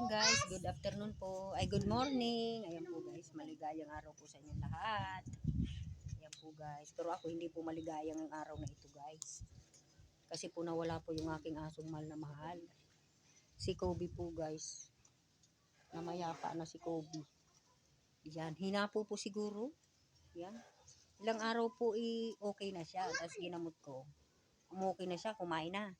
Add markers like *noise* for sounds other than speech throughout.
Ayan guys, good afternoon po. Ay, good morning. Ayan po guys, maligayang araw po sa inyong lahat. Ayan po guys. Pero ako hindi po maligayang ang araw na ito guys. Kasi po nawala po yung aking asong mahal na mahal. Si Kobe po guys. Namayapa na si Kobe. Yan, hinapo po siguro. Yan. Ilang araw po i okay na siya. Tapos ginamot ko. Umokay na siya, kumain na.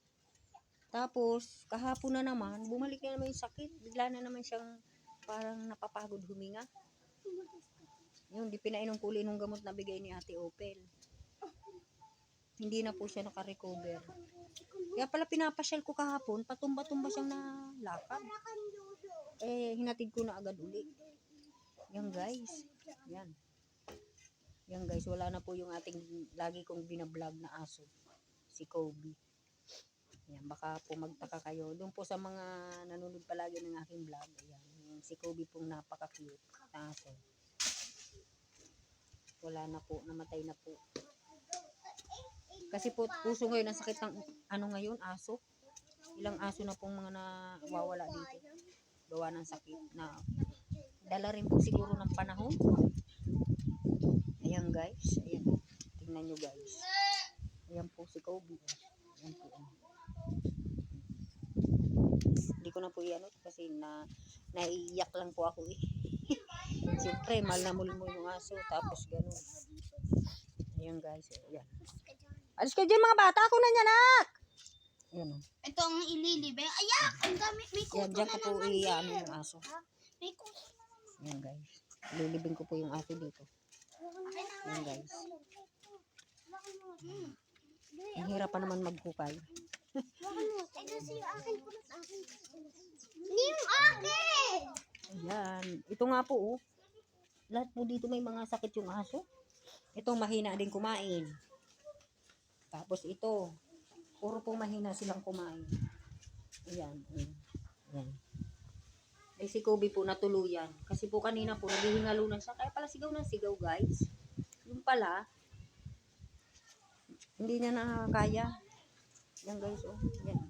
Tapos, kahapon na naman, bumalik na naman yung sakit. Bigla na naman siyang parang napapagod huminga. Yun, di pinainom ko uli nung gamot na bigay ni Ate Opel. Hindi na po siya nakarecover. Kaya pala pinapasyal ko kahapon, patumba-tumba siyang nalakad. Eh, hinatid ko na agad uli. Yan guys. Yan. Yan guys, wala na po yung ating lagi kong binablog na aso. Si Kobe. Ayan, baka po magtaka kayo. Doon po sa mga nanonood palagi ng aking vlog, ayan, yung si Kobe pong napaka-cute na aso. Wala na po, namatay na po. Kasi po, puso ngayon ang sakit ng ano ngayon, aso. Ilang aso na pong mga nawawala dito. Gawa ng sakit na dala rin po siguro ng panahon. Ayan guys, ayan. Tingnan nyo guys. Ayan po si Kobe. Ayan po. ayan. Hindi ko na po iano kasi na naiiyak lang po ako eh. *laughs* Siyempre, mahal na mulmo yung aso. Tapos ganun. Ayan guys. Ayan. Alis ka dyan mga bata. Ako na niya nak. Ayan o. Ito ang ililibe. Ayak! Ang dami. May kuto Yan, dyan na po naman. iano yung aso. May kuto na naman. Ayan guys. Lilibing ko po yung aso dito. Ayan guys. Ang hirap pa naman maghukay. Hindi yung akin! Ayan. Ito nga po, oh. Lahat po dito may mga sakit yung aso. Ito, mahina din kumain. Tapos ito, puro po mahina silang kumain. Ayan. Ayan. Ay, si Kobe po natuluyan. Kasi po kanina po, naghihingalo na siya. Kaya pala sigaw ng sigaw, guys. Yung pala, hindi niya nakakaya. Yan, guys, oh. Yan.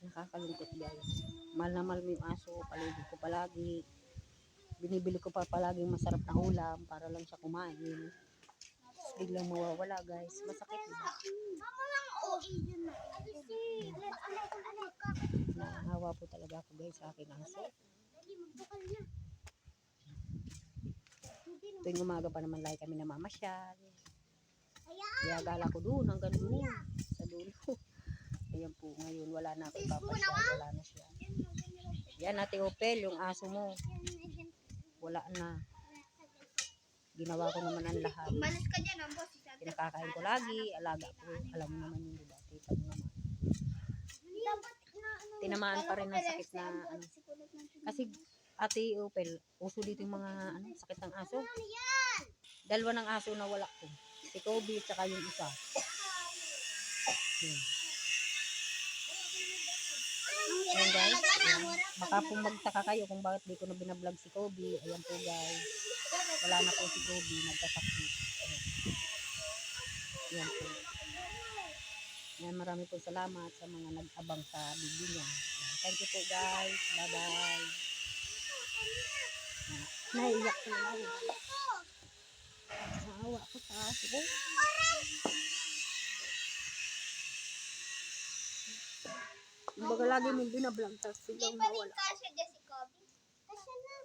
Nakakalungkot guys. Mahal na mahal mo yung aso. Paligid ko palagi. Binibili ko pa palagi masarap na ulam para lang siya kumain. Tapos biglang mawawala guys. Masakit diba? Na. Naahawa po talaga ako guys sa aking aso. Na. Tuwing umaga pa naman lagi kami namamasyal. Kaya gala ko doon hanggang doon. Sa dulo. *laughs* Ayan po ngayon wala na ako ipapasyal. Wala na siya. Yan ate Opel yung aso mo. Wala na. Ginawa ko naman ang lahat. Malas ka dyan, ang boss. Pinakakain ko lagi, alaga ko. Alam mo naman yun, diba? Kita mo naman. Ano. Tinamaan pa rin ng sakit na ano. Kasi ate Opel, uso dito yung mga ano, sakit ng aso. Ano? Dalawa ng aso na wala ko. Si Kobe at saka yung isa. Hmm. Ayan guys. Baka po magtaka kayo kung bakit di ko na binablog si Kobe. Ayan po guys. Wala na po si Kobe. Nagkasakit. Ayan. Ayan po. Ayan, marami po salamat sa mga nag-abang sa video niya. Thank you po guys. Bye-bye. Ayan. Naiiyak ko na lang. Naawa ko sa aso. Baga lagi mong binablog tapos biglang mawala. Kasya dyan si Kobe. Kasya na.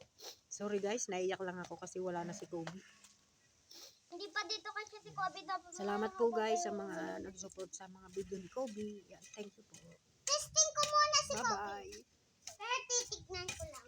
Sorry guys, naiyak lang ako kasi wala na si Kobe. Hindi pa dito kasya si Kobe. Dapat Salamat po guys sa mga nag-support sa mga video ni Kobe. Yan, thank you po. Testing ko muna si Kobe. Bye-bye. Pero titignan ko lang.